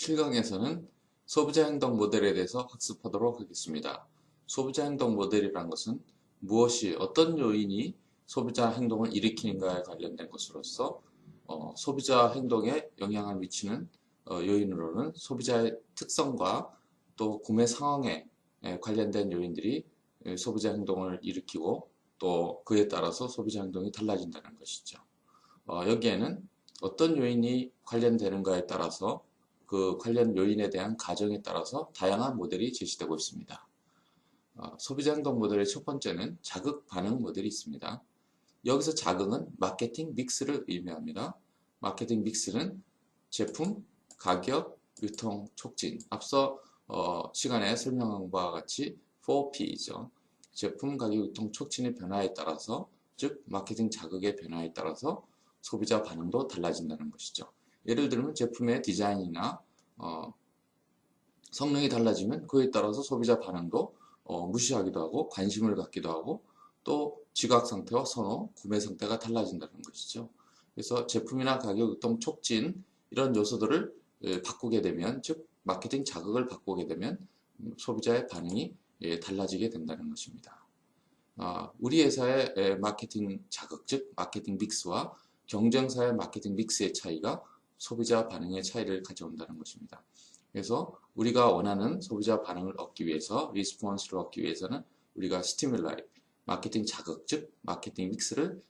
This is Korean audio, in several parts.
7강에서는 소비자 행동 모델에 대해서 학습하도록 하겠습니다. 소비자 행동 모델이란 것은 무엇이 어떤 요인이 소비자 행동을 일으키는가에 관련된 것으로서 어, 소비자 행동에 영향을 미치는 어, 요인으로는 소비자의 특성과 또 구매 상황에 관련된 요인들이 소비자 행동을 일으키고 또 그에 따라서 소비자 행동이 달라진다는 것이죠. 어, 여기에는 어떤 요인이 관련되는가에 따라서 그 관련 요인에 대한 가정에 따라서 다양한 모델이 제시되고 있습니다. 어, 소비자 행동 모델의 첫 번째는 자극 반응 모델이 있습니다. 여기서 자극은 마케팅 믹스를 의미합니다. 마케팅 믹스는 제품, 가격, 유통, 촉진. 앞서 어, 시간에 설명한 바와 같이 4P죠. 제품, 가격, 유통, 촉진의 변화에 따라서 즉 마케팅 자극의 변화에 따라서 소비자 반응도 달라진다는 것이죠. 예를 들면 제품의 디자인이나 어, 성능이 달라지면 그에 따라서 소비자 반응도 어, 무시하기도 하고 관심을 갖기도 하고 또 지각 상태와 선호, 구매 상태가 달라진다는 것이죠. 그래서 제품이나 가격 유통 촉진 이런 요소들을 예, 바꾸게 되면 즉 마케팅 자극을 바꾸게 되면 음, 소비자의 반응이 예, 달라지게 된다는 것입니다. 아, 우리 회사의 예, 마케팅 자극 즉 마케팅 믹스와 경쟁사의 마케팅 믹스의 차이가 소비자 반응의 차이를 가져온다는 것입니다. 그래서 우리가 원하는 소비자 반응을 얻기 위해서 리스폰스를 얻기 위해서는 우리가 스티뮬라이 마케팅 자극 즉 마케팅 믹스를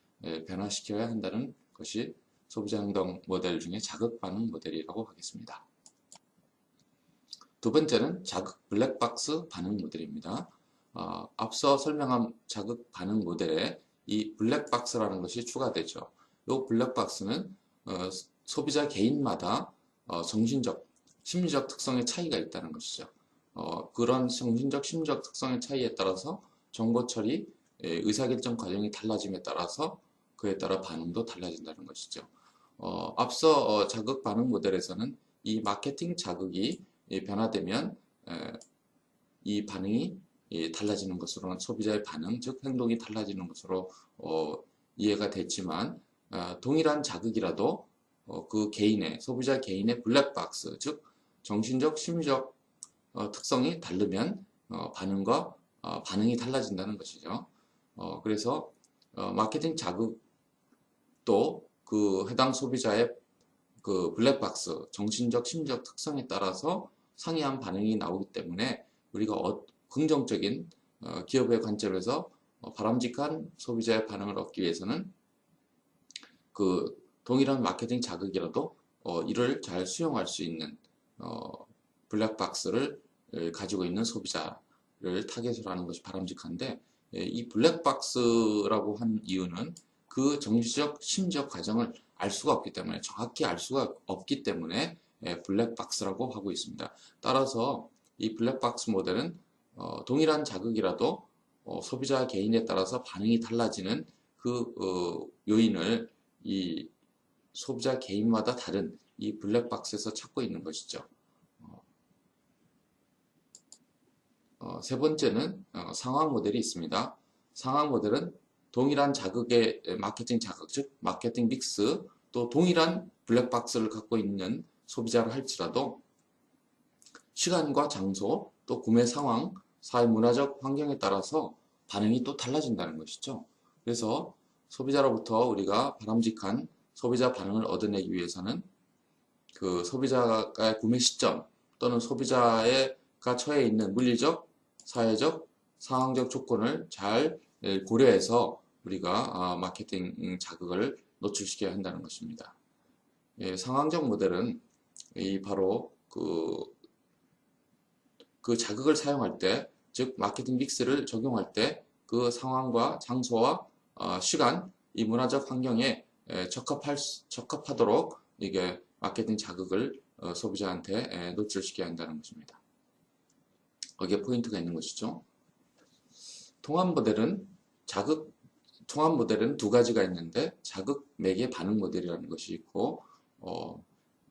변화시켜야 한다는 것이 소비자 행동 모델 중에 자극 반응 모델이라고 하겠습니다. 두 번째는 자극 블랙박스 반응 모델입니다. 어, 앞서 설명한 자극 반응 모델에 이 블랙박스라는 것이 추가되죠. 이 블랙박스는 어, 소비자 개인마다 어, 정신적, 심리적 특성의 차이가 있다는 것이죠. 어, 그런 정신적, 심리적 특성의 차이에 따라서 정보 처리, 예, 의사결정 과정이 달라짐에 따라서 그에 따라 반응도 달라진다는 것이죠. 어, 앞서 어, 자극 반응 모델에서는 이 마케팅 자극이 예, 변화되면 에, 이 반응이 예, 달라지는 것으로 소비자의 반응, 즉 행동이 달라지는 것으로 어, 이해가 됐지만 어, 동일한 자극이라도 어, 그 개인의 소비자 개인의 블랙박스 즉 정신적 심리적 어, 특성이 다르면 어, 반응과 어, 반응이 달라진다는 것이죠. 어, 그래서 어, 마케팅 자극도 그 해당 소비자의 그 블랙박스 정신적 심리적 특성에 따라서 상이한 반응이 나오기 때문에 우리가 긍정적인 기업의 관점에서 바람직한 소비자의 반응을 얻기 위해서는 그 동일한 마케팅 자극이라도 어, 이를 잘 수용할 수 있는 어, 블랙박스를 가지고 있는 소비자를 타겟으로 하는 것이 바람직한데 예, 이 블랙박스라고 한 이유는 그 정치적 심적 과정을 알 수가 없기 때문에 정확히 알 수가 없기 때문에 예, 블랙박스라고 하고 있습니다. 따라서 이 블랙박스 모델은 어, 동일한 자극이라도 어, 소비자 개인에 따라서 반응이 달라지는 그 어, 요인을 이 소비자 개인마다 다른 이 블랙박스에서 찾고 있는 것이죠. 어, 어, 세 번째는 어, 상황 모델이 있습니다. 상황 모델은 동일한 자극의 마케팅 자극, 즉 마케팅 믹스 또 동일한 블랙박스를 갖고 있는 소비자를 할지라도 시간과 장소 또 구매 상황, 사회 문화적 환경에 따라서 반응이 또 달라진다는 것이죠. 그래서 소비자로부터 우리가 바람직한 소비자 반응을 얻어내기 위해서는 그 소비자의 구매 시점 또는 소비자가 처해 있는 물리적, 사회적, 상황적 조건을 잘 고려해서 우리가 아, 마케팅 자극을 노출시켜야 한다는 것입니다. 예, 상황적 모델은 이 바로 그, 그 자극을 사용할 때, 즉 마케팅 믹스를 적용할 때 그 상황과 장소와 어, 시간, 이 문화적 환경에 적합할, 적합하도록 이게 마케팅 자극을 어, 소비자한테 노출시켜야 한다는 것입니다. 거기에 포인트가 있는 것이죠. 통합 모델은 자극, 통합 모델은 두 가지가 있는데 자극 매개 반응 모델이라는 것이 있고 어,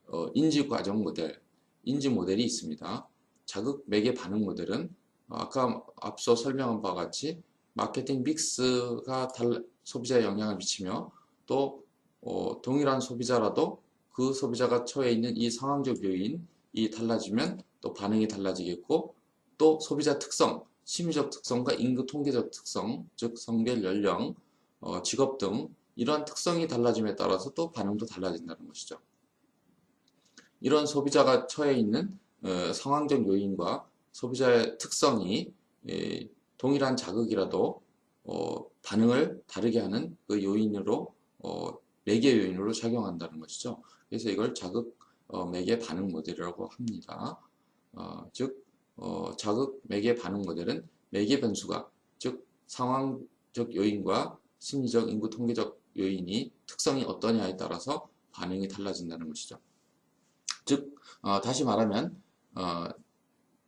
어, 인지 과정 모델, 인지 모델이 있습니다. 자극 매개 반응 모델은 아까 앞서 설명한 바와 같이 마케팅 믹스가 달, 소비자에 영향을 미치며 또 어, 동일한 소비자라도 그 소비자가 처해 있는 이 상황적 요인, 달라지면 또 반응이 달라지겠고 또 소비자 특성, 심리적 특성과 인구 통계적 특성, 즉 성별, 연령, 어, 직업 등 이러한 특성이 달라짐에 따라서 또 반응도 달라진다는 것이죠. 이런 소비자가 처해 있는 어, 상황적 요인과 소비자의 특성이 에, 동일한 자극이라도 어, 반응을 다르게 하는 그 요인으로 어, 매개 요인으로 작용한다는 것이죠. 그래서 이걸 자극 어, 매개 반응 모델이라고 합니다. 어, 즉 어, 자극 매개 반응 모델은 매개 변수가 즉 상황적 요인과 심리적 인구 통계적 요인이 특성이 어떠냐에 따라서 반응이 달라진다는 것이죠. 즉 어, 다시 말하면 어,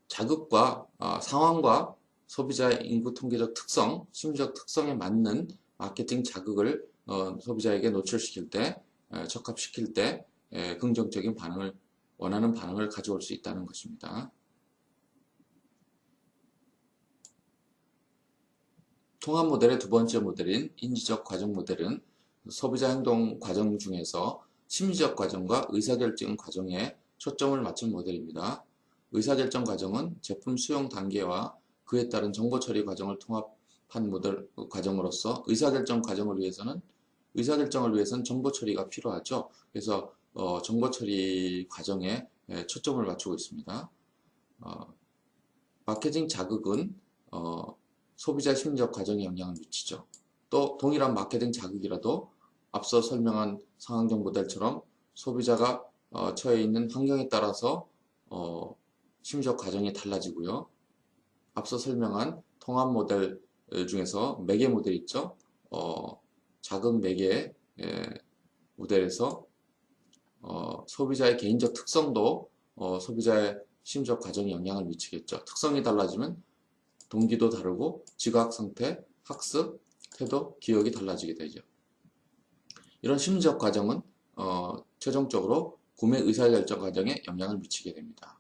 자극과 어, 상황과 소비자의 인구 통계적 특성, 심리적 특성에 맞는 마케팅 자극을 어, 소비자에게 노출시킬 때, 에, 적합시킬 때 에, 긍정적인 반응을 원하는 반응을 가져올 수 있다는 것입니다. 통합 모델의 두 번째 모델인 인지적 과정 모델은 소비자 행동 과정 중에서 심리적 과정과 의사결정 과정에 초점을 맞춘 모델입니다. 의사결정 과정은 제품 수용 단계와 그에 따른 정보 처리 과정을 통합한 모델 과정으로서 의사결정 과정을 위해서는 의사결정을 위해서는 정보 처리가 필요하죠. 그래서 어, 정보 처리 과정에 에, 초점을 맞추고 있습니다. 어, 마케팅 자극은 어, 소비자 심리적 과정에 영향을 미치죠. 또 동일한 마케팅 자극이라도 앞서 설명한 상황적 모델처럼 소비자가 어, 처해 있는 환경에 따라서 어, 심리적 과정이 달라지고요. 앞서 설명한 통합 모델 중에서 매개 모델 있죠. 어, 자극 매개 예, 모델에서 어, 소비자의 개인적 특성도 어, 소비자의 심리적 과정에 영향을 미치겠죠. 특성이 달라지면 동기도 다르고 지각 상태, 학습, 태도, 기억이 달라지게 되죠. 이런 심리적 과정은 어, 최종적으로 구매 의사결정 과정에 영향을 미치게 됩니다.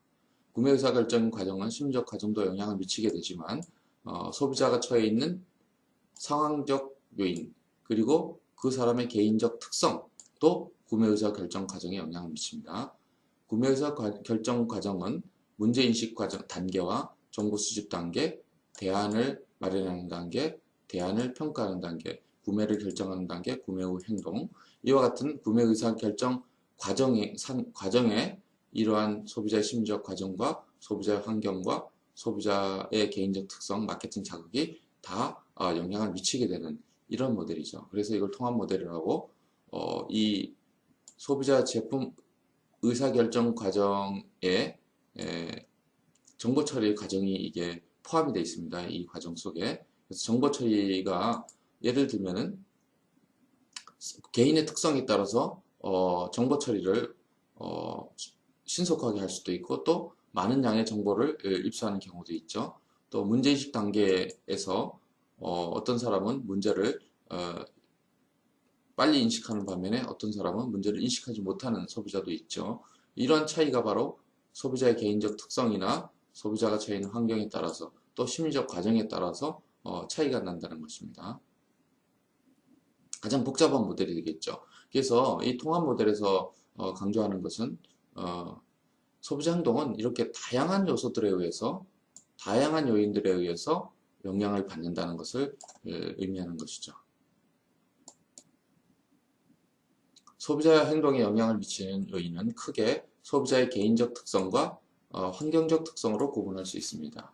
구매 의사결정 과정은 심리적 과정도 영향을 미치게 되지만 어, 소비자가 처해 있는 상황적 요인 그리고 그 사람의 개인적 특성도 구매 의사 결정 과정에 영향을 미칩니다. 구매 의사 결정 과정은 문제 인식 과정 단계와 정보 수집 단계, 대안을 마련하는 단계, 대안을 평가하는 단계, 구매를 결정하는 단계, 구매 후 행동 이와 같은 구매 의사 결정 과정의 산, 과정에 이러한 소비자의 심리적 과정과 소비자의 환경과 소비자의 개인적 특성, 마케팅 자극이 다 어, 영향을 미치게 되는 이런 모델이죠. 그래서 이걸 통합 모델이라고 어, 이 소비자 제품 의사결정 과정에 에, 정보 처리 과정이 이게 포함이 되어 있습니다. 이 과정 속에. 그래서 정보 처리가 예를 들면은 개인의 특성에 따라서 어, 정보 처리를 어, 신속하게 할 수도 있고 또 많은 양의 정보를 입수하는 경우도 있죠. 또 문제인식 단계에서 어, 떤 사람은 문제를 어, 빨리 인식하는 반면에 어떤 사람은 문제를 인식하지 못하는 소비자도 있죠. 이런 차이가 바로 소비자의 개인적 특성이나 소비자가 처해 있는 환경에 따라서 또 심리적 과정에 따라서 어, 차이가 난다는 것입니다. 가장 복잡한 모델이 되겠죠. 그래서 이 통합 모델에서 어, 강조하는 것은 어, 소비자 행동은 이렇게 다양한 요소들에 의해서 다양한 요인들에 의해서 영향을 받는다는 것을 예, 의미하는 것이죠. 소비자 행동에 영향을 미치는 요인은 크게 소비자의 개인적 특성과 어, 환경적 특성으로 구분할 수 있습니다.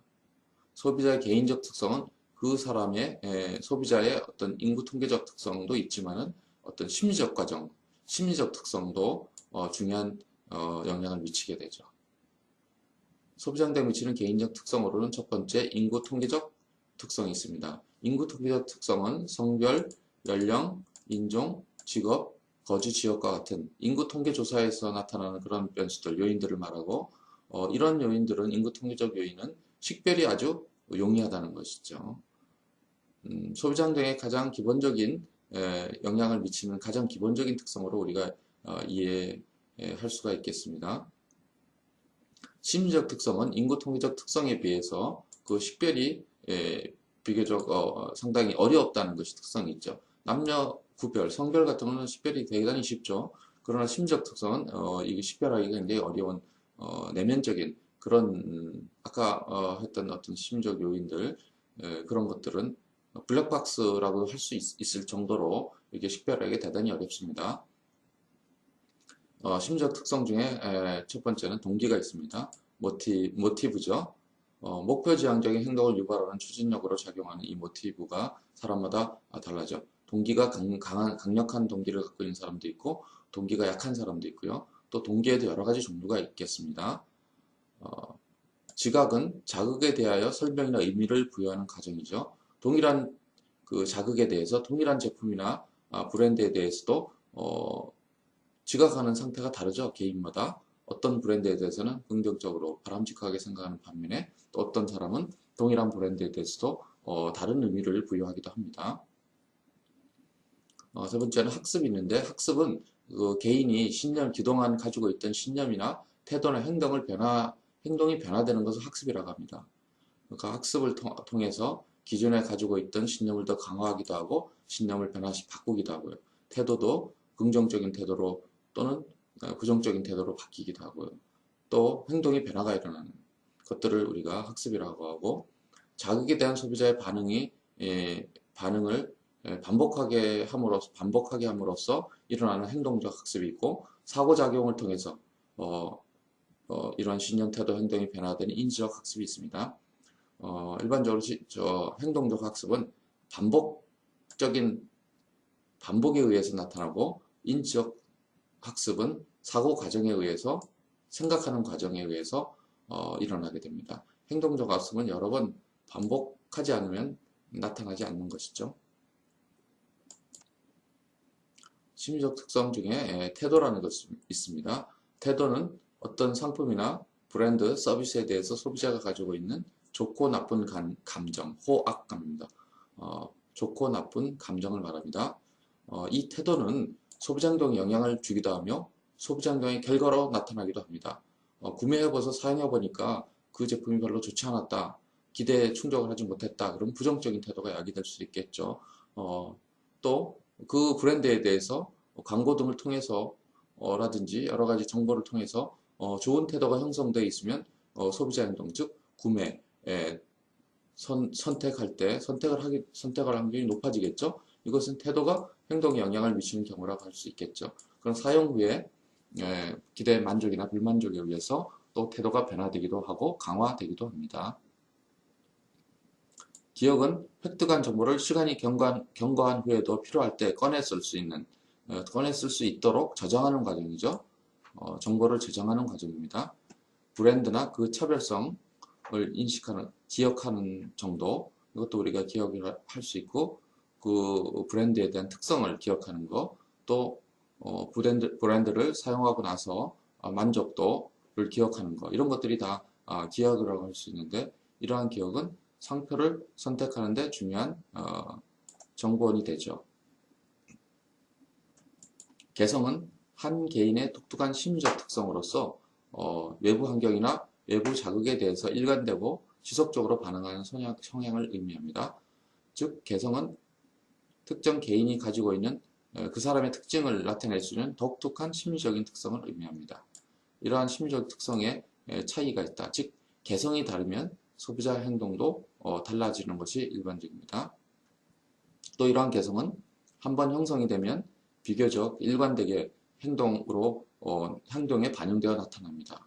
소비자의 개인적 특성은 그 사람의 에, 소비자의 어떤 인구 통계적 특성도 있지만은 어떤 심리적 과정, 심리적 특성도 어, 중요한 어, 영향을 미치게 되죠. 소비자한테 미치는 개인적 특성으로는 첫 번째 인구 통계적 특성이 있습니다. 인구 통계적 특성은 성별, 연령, 인종, 직업, 거주 지역과 같은 인구 통계 조사에서 나타나는 그런 변수들, 요인들을 말하고 어, 이런 요인들은 인구 통계적 요인은 식별이 아주 용이하다는 것이죠. 음, 소비자 행동의 가장 기본적인 에, 영향을 미치는 가장 기본적인 특성으로 우리가 어, 이해할 수가 있겠습니다. 심리적 특성은 인구 통계적 특성에 비해서 그 식별이 에, 비교적 어, 상당히 어렵다는 것이 특성이 있죠. 남녀 구별, 성별 같은 경우는 식별이 대단히 쉽죠. 그러나 심리적 특성은 어, 이게 식별하기가 굉장히 어려운 어, 내면적인 그런 음, 아까 어, 했던 어떤 심적 요인들 에, 그런 것들은 블랙박스라고 할 수 있을 정도로 이게 식별하기 대단히 어렵습니다. 어, 심적 특성 중에 에, 첫 번째는 동기가 있습니다. 모티, 모티브죠. 어, 목표 지향적인 행동을 유발하는 추진력으로 작용하는 이 모티브가 사람마다 달라져. 동기가 강, 강한, 강력한 동기를 갖고 있는 사람도 있고, 동기가 약한 사람도 있고요. 또 동기에도 여러 가지 종류가 있겠습니다. 어, 지각은 자극에 대하여 설명이나 의미를 부여하는 과정이죠. 동일한 그 자극에 대해서 동일한 제품이나 아, 브랜드에 대해서도 어, 지각하는 상태가 다르죠. 개인마다. 어떤 브랜드에 대해서는 긍정적으로 바람직하게 생각하는 반면에 또 어떤 사람은 동일한 브랜드에 대해서도 어, 다른 의미를 부여하기도 합니다. 어, 세 번째는 학습이 있는데 학습은 그 개인이 신념, 그동안 가지고 있던 신념이나 태도나 행동을 변화, 행동이 변화되는 것을 학습이라고 합니다. 그러니까 학습을 통, 해서 기존에 가지고 있던 신념을 더 강화하기도 하고 신념을 변화시 바꾸기도 하고요. 태도도 긍정적인 태도로 또는 어, 부정적인 태도로 바뀌기도 하고요. 또 행동의 변화가 일어나는 것들을 우리가 학습이라고 하고 자극에 대한 소비자의 반응이 예, 반응을 예, 반복하게 함으로써 반복하게 함으로써 일어나는 행동적 학습이 있고 사고 작용을 통해서 어, 어, 이러한 신념 태도 행동이 변화되는 인지적 학습이 있습니다. 어, 일반적으로 시, 저 행동적 학습은 반복적인 반복에 의해서 나타나고 인지적 학습은 사고 과정에 의해서 생각하는 과정에 의해서 어, 일어나게 됩니다. 행동적 학습은 여러 번 반복하지 않으면 나타나지 않는 것이죠. 심리적 특성 중에 태도라는 것이 있습니다. 태도는 어떤 상품이나 브랜드, 서비스에 대해서 소비자가 가지고 있는 좋고 나쁜 감, 정 호악감입니다. 어, 좋고 나쁜 감정을 말합니다. 어, 이 태도는 행동에 영향을 주기도 하며 행동의 결과로 나타나기도 합니다. 어, 구매해봐서 사용해보니까 그 제품이 별로 좋지 않았다. 기대에 충족을 하지 못했다. 그럼 부정적인 태도가 야기될 수 있겠죠. 어, 또 그 브랜드에 대해서 광고 등을 통해서 어, 라든지 여러 가지 정보를 통해서 어, 좋은 태도가 형성되어 있으면 어, 소비자 행동 즉 구매 선택할 때 선택을 하기 선택할 확률이 높아지겠죠. 이것은 태도가 행동에 영향을 미치는 경우라고 할 수 있겠죠. 그럼 사용 후에 에, 기대 만족이나 불만족에 의해서 또 태도가 변화되기도 하고 강화되기도 합니다. 기억은 획득한 정보를 시간이 경과한, 경과한 후에도 필요할 때 꺼내 쓸 수 있는 어, 꺼내 쓸 수 있도록 저장하는 과정이죠. 어, 정보를 저장하는 과정입니다. 브랜드나 그 차별성을 인식하는, 기억하는 정도 이것도 우리가 기억을 할 수 있고 그 브랜드에 대한 특성을 기억하는 거, 또 어, 브랜드, 브랜드를 사용하고 나서 어, 만족도를 기억하는 거, 이런 것들이 다 어, 기억이라고 할 수 있는데 이러한 기억은 상표를 선택하는데 중요한 어, 정보원이 되죠. 개성은 한 개인의 독특한 심리적 특성으로서 어, 외부 환경이나 외부 자극에 대해서 일관되고 지속적으로 반응하는 성향, 성향을 의미합니다. 즉 개성은 특정 개인이 가지고 있는 어, 그 사람의 특징을 나타낼 수 있는 독특한 심리적인 특성을 의미합니다. 이러한 심리적 특성에 차이가 있다. 즉 개성이 다르면 소비자 행동도 어, 달라지는 것이 일반적입니다. 또 이러한 개성은 한번 형성이 되면 비교적 일관되게 행동으로 어, 행동에 반영되어 나타납니다.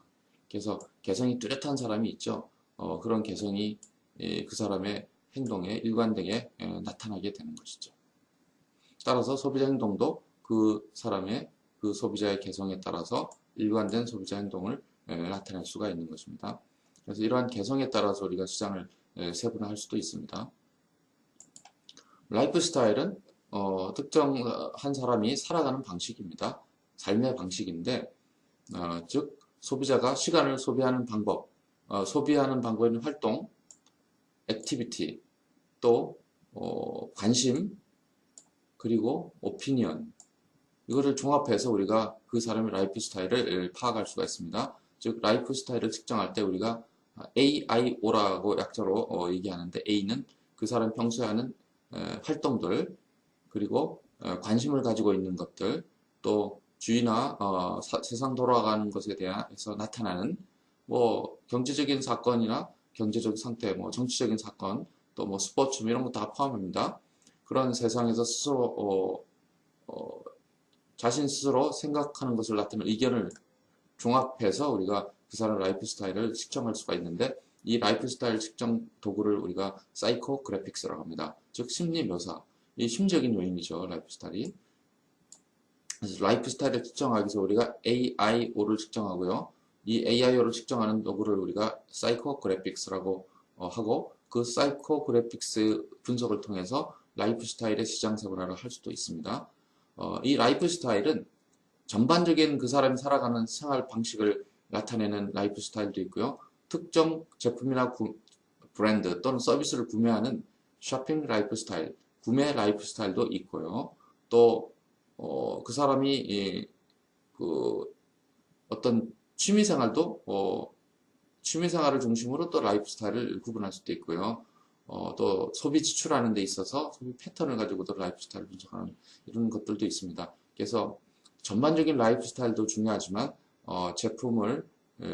그래서 개성이 뚜렷한 사람이 있죠. 어, 그런 개성이 예, 그 사람의 행동에 일관되게 예, 나타나게 되는 것이죠. 따라서 소비자 행동도 그 사람의 그 소비자의 개성에 따라서 일관된 소비자 행동을 예, 나타낼 수가 있는 것입니다. 그래서 이러한 개성에 따라서 우리가 시장을 예, 세분화할 수도 있습니다. 라이프 스타일은 어, 특정 한 사람이 살아가는 방식입니다. 삶의 방식인데 어, 즉 소비자가 시간을 소비하는 방법, 어, 소비하는 있는 활동, 액티비티, 또 어, 관심, 그리고 오피니언 이거를 종합해서 우리가 그 사람의 라이프 스타일을 파악할 수가 있습니다. 즉 라이프 스타일을 측정할 때 우리가 AIO라고 약자로 어, 얘기하는데 A는 그 사람 평소에 하는 에, 활동들 그리고 어, 관심을 가지고 있는 것들 또 주의나 어, 사- 세상 돌아가는 것에 대해서 나타나는 뭐 경제적인 사건이나 경제적 상태, 뭐 정치적인 사건, 또 뭐 스포츠 뭐 이런 거 다 포함합니다. 그런 세상에서 스스로 어, 어, 자신 스스로 생각하는 것을 나타내는 의견을 종합해서 우리가 그 사람 라이프 스타일을 측정할 수가 있는데 이 라이프 스타일 측정 도구를 우리가 사이코 그래픽스라고 합니다. 즉 심리 묘사. 이 심적인 요인이죠. 라이프 스타일이. 그래서 라이프 스타일을 측정하기 위해서 우리가 AIO를 측정하고요. 이 AIO를 측정하는 도구를 우리가 사이코 그래픽스라고 어, 하고 그 사이코 그래픽스 분석을 통해서 라이프 스타일의 시장 세분화를 할 수도 있습니다. 어, 이 라이프 스타일은 전반적인 그 사람이 살아가는 생활 방식을 나타내는 라이프 스타일도 있고요. 특정 제품이나 구- 브랜드 또는 서비스를 구매하는 쇼핑 라이프 스타일, 구매 라이프 스타일도 있고요. 또, 어, 그 사람이, 이, 그, 어떤 취미 생활도, 어, 취미 생활을 중심으로 또 라이프 스타일을 구분할 수도 있고요. 어, 또 소비 지출하는 데 있어서 소비 패턴을 가지고도 라이프 스타일을 분석하는 이런 것들도 있습니다. 그래서 전반적인 라이프 스타일도 중요하지만 어, 제품을 에,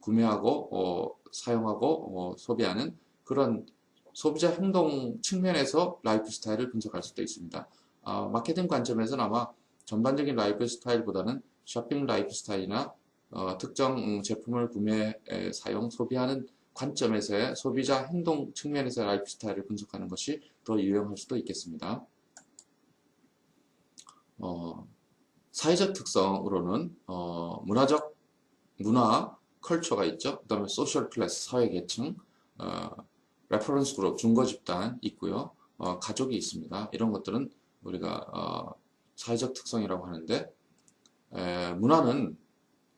구매하고 어, 사용하고 어, 소비하는 그런 소비자 행동 측면에서 라이프 스타일을 분석할 수도 있습니다. 아, 마케팅 관점에서는 아마 전반적인 라이프 스타일보다는 쇼핑 라이프 스타일이나 어, 특정 음, 제품을 구매, 에, 사용, 소비하는 관점에서의 소비자 행동 측면에서 라이프 스타일을 분석하는 것이 더 유용할 수도 있겠습니다. 어, 사회적 특성으로는 어, 문화적 문화 컬처가 있죠. 그 다음에 소셜 클래스 사회 계층, 어, 레퍼런스 그룹 중거 집단 있고요. 어, 가족이 있습니다. 이런 것들은 우리가 어, 사회적 특성이라고 하는데 에, 문화는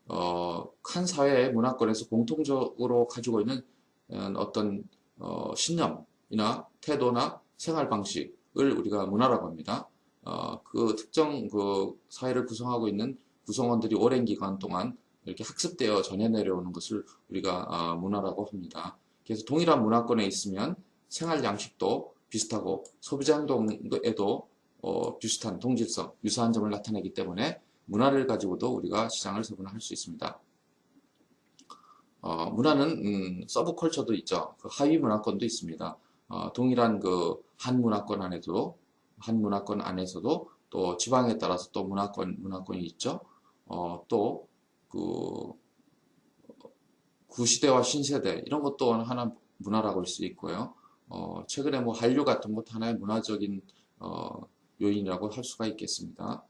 어, 한 사회의 문화권에서 공통적으로 가지고 있는 어, 어떤 어, 신념이나 태도나 생활 방식을 우리가 문화라고 합니다. 어, 그 특정 그 사회를 구성하고 있는 구성원들이 오랜 기간 동안 이렇게 학습되어 전해 내려오는 것을 우리가 아, 문화라고 합니다. 그래서 동일한 문화권에 있으면 생활 양식도 비슷하고 소비자 행동에도 어, 비슷한 동질성, 유사한 점을 나타내기 때문에 문화를 가지고도 우리가 시장을 세분화할 수 있습니다. 어, 문화는 음, 서브컬처도 있죠. 그 하위 문화권도 있습니다. 어, 동일한 그 한 문화권 안에도 한 문화권 안에서도 또 지방에 따라서 또 문화권 문화권이 있죠. 어, 또그 구시대와 신세대 이런 것도 하나 문화라고 할 수 있고요. 어, 최근에 뭐 한류 같은 것도 하나의 문화적인 어, 요인이라고 할 수가 있겠습니다.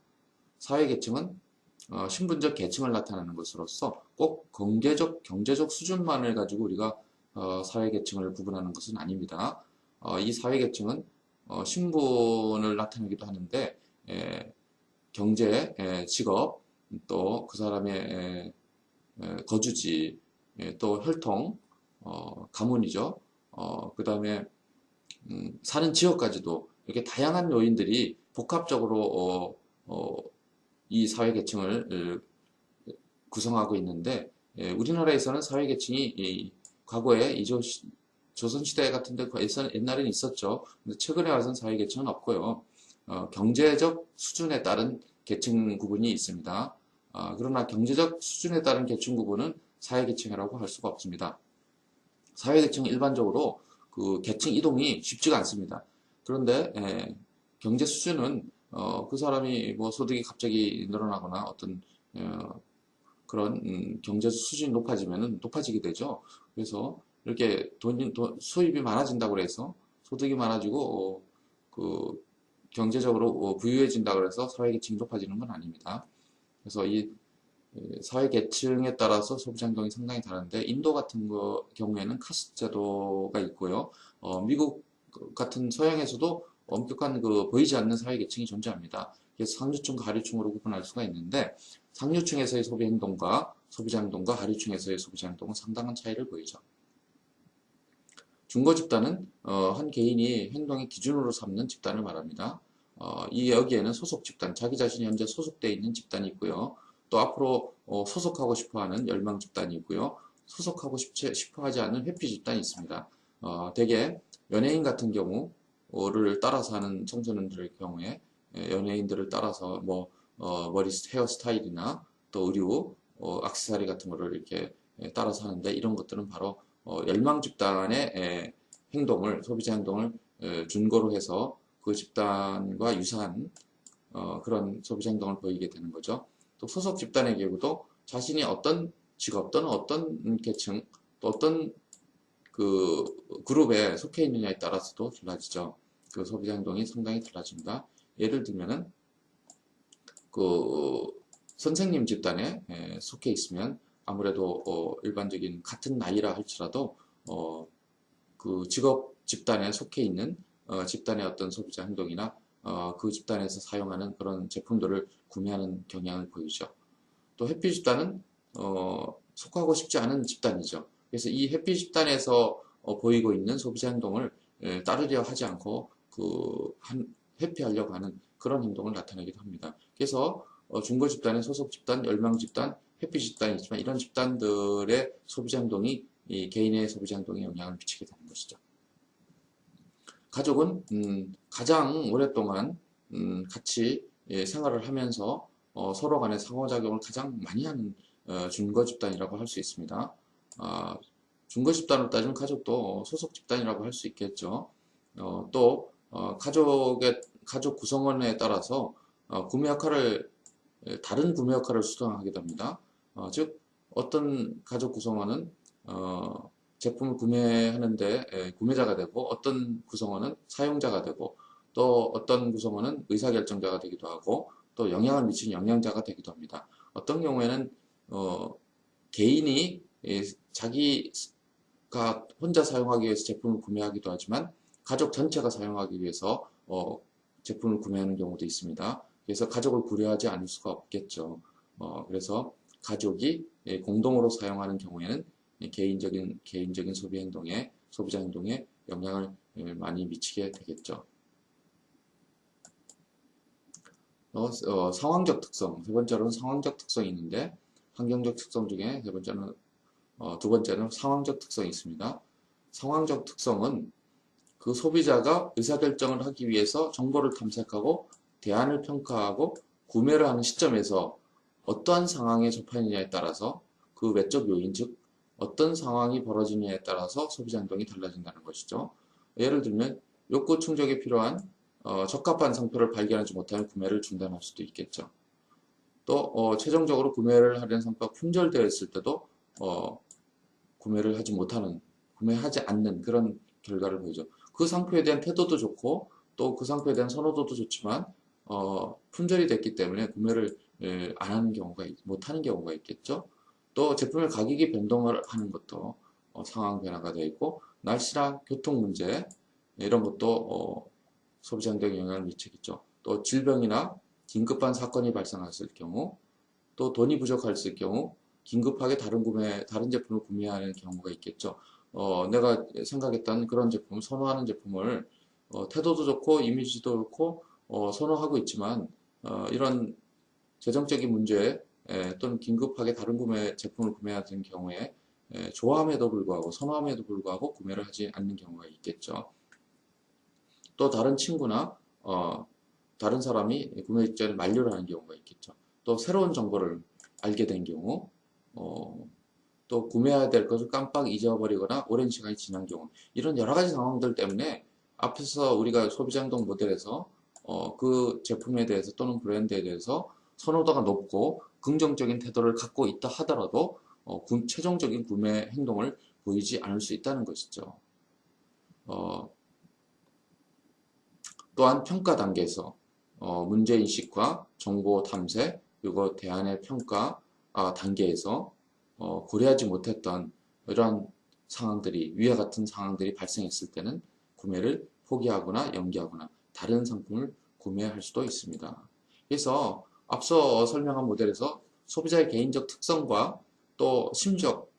사회 계층은 어, 신분적 계층을 나타내는 것으로서 꼭 경제적, 경제적 수준만을 가지고 우리가 어, 사회계층을 구분하는 것은 아닙니다. 어, 이 사회계층은 어, 신분을 나타내기도 하는데 에, 경제, 에, 직업, 또 그 사람의 에, 에, 거주지, 에, 또 혈통, 어, 가문이죠. 어, 그 다음에 음, 사는 지역까지도 이렇게 다양한 요인들이 복합적으로 이 사회계층을 어, 구성하고 있는데 예, 우리나라에서는 사회계층이 이, 과거에 이조 조선시대 같은 데 옛날에는 있었죠. 근데 최근에 와서는 사회계층은 없고요. 어, 경제적 수준에 따른 계층 구분이 있습니다. 아, 그러나 경제적 수준에 따른 계층 구분은 사회계층이라고 할 수가 없습니다. 사회계층은 일반적으로 그 계층 이동이 쉽지가 않습니다. 그런데 에, 경제 수준은 어, 그 사람이 뭐 소득이 갑자기 늘어나거나 어떤 어, 그런 음, 경제 수준이 높아지면은 높아지게 되죠. 그래서 이렇게 돈, 돈 수입이 많아진다고 해서 소득이 많아지고 어, 그 경제적으로 어, 부유해진다고 해서 사회 계층이 높아지는 건 아닙니다. 그래서 이 사회 계층에 따라서 소비자 행동이 상당히 다른데 인도 같은 거 경우에는 카스트 제도가 있고요. 어, 미국 같은 서양에서도 엄격한 그 보이지 않는 사회계층이 존재합니다. 그래서 상류층과 하류층으로 구분할 수가 있는데 상류층에서의 소비 행동과 소비자 행동과 하류층에서의 소비자 행동은 상당한 차이를 보이죠. 중거 집단은 어, 한 개인이 행동의 기준으로 삼는 집단을 말합니다. 어, 이 여기에는 소속 집단, 자기 자신이 현재 소속되어 있는 집단이 있고요. 또 앞으로 어, 소속하고 싶어하는 열망 집단이 있고요. 소속하고 싶지, 싶어하지 않는 회피 집단이 있습니다. 어, 대개 연예인 같은 경우 를 따라서 하는 청소년들의 경우에 예, 연예인들을 따라서 뭐 어, 머리 헤어 스타일이나 또 의류, 어, 액세서리 같은 거를 이렇게 예, 따라서 하는데 이런 것들은 바로 어, 열망 집단의 에, 행동을 소비자 행동을 에, 준거로 해서 그 집단과 유사한 어, 그런 소비자 행동을 보이게 되는 거죠. 또 소속 집단의 경우도 자신이 어떤 직업 또는 어떤 계층 또 어떤 그 그룹에 속해 있느냐에 따라서도 달라지죠. 그 소비자 행동이 상당히 달라집니다. 예를 들면은 그 선생님 집단에 에, 속해 있으면 아무래도 어, 일반적인 같은 나이라 할지라도 어, 그 직업 집단에 속해 있는 어, 집단의 어떤 소비자 행동이나 어, 그 집단에서 사용하는 그런 제품들을 구매하는 경향을 보이죠. 또 해피 집단은 어, 속하고 싶지 않은 집단이죠. 그래서 이 해피 집단에서 어, 보이고 있는 소비자 행동을 에, 따르려 하지 않고 그 한, 회피하려고 하는 그런 행동을 나타내기도 합니다. 그래서 어, 중고 집단의 소속 집단, 열망 집단, 회피 집단이 있지만 이런 집단들의 소비자 행동이 이 개인의 소비자 행동에 영향을 미치게 되는 것이죠. 가족은 음, 가장 오랫동안 음, 같이 예, 생활을 하면서 어, 서로 간의 상호작용을 가장 많이 하는 어, 준거 집단이라고 할 수 있습니다. 아, 준거 집단으로 따지면 가족도 소속 집단이라고 할 수 있겠죠. 어, 또 어, 가족의 가족 구성원에 따라서 어, 구매 역할을 예, 다른 구매 역할을 수행하게 됩니다. 어, 즉 어떤 가족 구성원은 어, 제품을 구매하는데 예, 구매자가 되고 어떤 구성원은 사용자가 되고 또 어떤 구성원은 의사결정자가 되기도 하고 또 영향을 미치는 영향자가 되기도 합니다. 어떤 경우에는 어, 개인이 예, 자기가 혼자 사용하기 위해서 제품을 구매하기도 하지만 가족 전체가 사용하기 위해서 어, 제품을 구매하는 경우도 있습니다. 그래서 가족을 고려하지 않을 수가 없겠죠. 어, 그래서 가족이 예, 공동으로 사용하는 경우에는 개인적인 개인적인 소비 행동에 소비자 행동에 영향을 예, 많이 미치게 되겠죠. 어, 어, 상황적 특성 세 번째로는 상황적 특성이 있는데 환경적 특성 중에 세 번째는 어, 두 번째는 상황적 특성이 있습니다. 상황적 특성은 그 소비자가 의사결정을 하기 위해서 정보를 탐색하고 대안을 평가하고 구매를 하는 시점에서 어떠한 상황에 접하느냐에 따라서 그 외적 요인 즉 어떤 상황이 벌어지느냐에 따라서 소비자 행동이 달라진다는 것이죠. 예를 들면 욕구 충족에 필요한 어, 적합한 상표를 발견하지 못하면 구매를 중단할 수도 있겠죠. 또 어, 최종적으로 구매를 하려는 상표가 품절되어 있을 때도 어, 구매를 하지 못하는 구매하지 않는 그런 결과를 보이죠. 그 상표에 대한 태도도 좋고 또 그 상표에 대한 선호도도 좋지만 어, 품절이 됐기 때문에 구매를 예, 안 하는 경우가 못하는 경우가 있겠죠. 또 제품의 가격이 변동을 하는 것도 어, 상황 변화가 되어 있고 날씨나 교통 문제 이런 것도 어, 소비자 행동에 영향을 미치겠죠. 또 질병이나 긴급한 사건이 발생했을 경우 또 돈이 부족했을 경우 긴급하게 다른 구매 다른 제품을 구매하는 경우가 있겠죠. 어, 내가 생각했던 그런 제품 선호하는 제품을 어, 태도도 좋고 이미지도 좋고 어, 선호하고 있지만 어, 이런 재정적인 문제 에, 또는 긴급하게 다른 구매 제품을 구매하는 경우에 에, 좋아함에도 불구하고 선호함에도 불구하고 구매를 하지 않는 경우가 있겠죠. 또 다른 친구나 어, 다른 사람이 구매 직전에 만류를 하는 경우가 있겠죠. 또 새로운 정보를 알게 된 경우 어, 또 구매해야 될 것을 깜빡 잊어버리거나 오랜 시간이 지난 경우 이런 여러 가지 상황들 때문에 앞에서 우리가 소비자 행동 모델에서 어, 그 제품에 대해서 또는 브랜드에 대해서 선호도가 높고 긍정적인 태도를 갖고 있다 하더라도 어, 구, 최종적인 구매 행동을 보이지 않을 수 있다는 것이죠. 어, 또한 평가 단계에서 어, 문제인식과 정보 탐색 그리고 대안의 평가 아, 단계에서 어, 고려하지 못했던 이러한 상황들이 위와 같은 상황들이 발생했을 때는 구매를 포기하거나 연기하거나 다른 상품을 구매할 수도 있습니다. 그래서 앞서 설명한 모델에서 소비자의 개인적 특성과 또 심적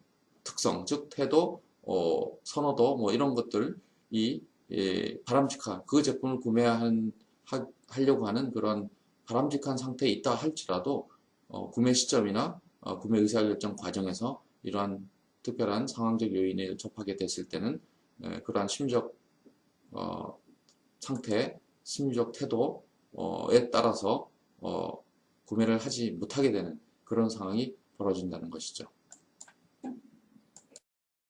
특성, 즉 태도, 어, 선호도 뭐 이런 것들이 예, 바람직한 그 제품을 구매한 하, 하려고 하는 그런 바람직한 상태에 있다 할지라도 어, 구매 시점이나 어, 구매 의사 결정 과정에서 이러한 특별한 상황적 요인에 접하게 됐을 때는 예, 그러한 심적 어, 상태, 심리적 태도에 따라서 어, 구매를 하지 못하게 되는 그런 상황이 벌어진다는 것이죠.